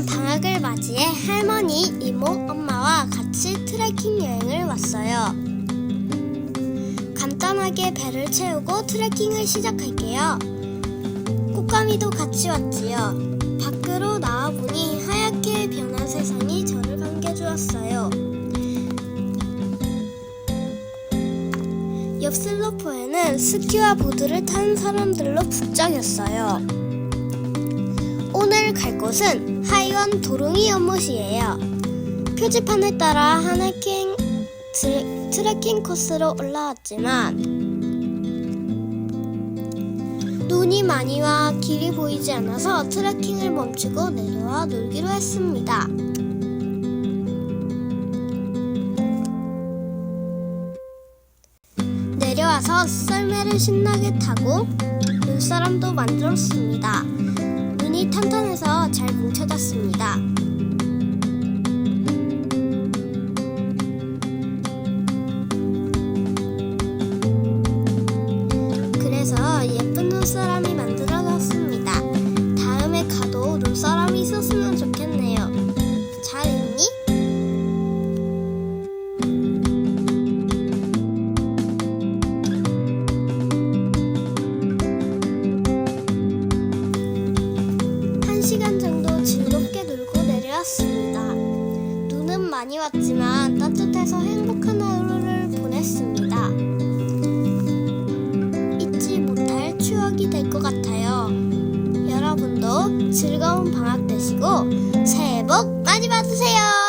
오늘은 방학을 맞이해 할머니, 이모, 엄마와 같이 트레킹 여행을 왔어요. 간단하게 배를 채우고 트레킹을 시작할게요. 꽃가미도 같이 왔지요. 밖으로 나와보니 하얗게 변한 세상이 저를 반겨주었어요. 옆 슬로프에는 스키와 보드를 타는 사람들로 북적였어요. 오늘 갈 곳은 하이원 도롱이 연못이에요. 표지판에 따라 하네킹 트, 트레킹 코스로 올라왔지만 눈이 많이 와 길이 보이지 않아서 트레킹을 멈추고 내려와 놀기로 했습니다. 내려와서 썰매를 신나게 타고 눈사람도 만들었습니다. 눈이 탄탄해서 잘 뭉쳐졌습니다. 그래서 예쁜 눈사람이 1시간 정도 즐겁게 놀고 내려왔습니다. 눈은 많이 왔지만 따뜻해서 행복한 하루를 보냈습니다. 잊지 못할 추억이 될 것 같아요. 여러분도 즐거운 방학 되시고 새해 복 많이 받으세요.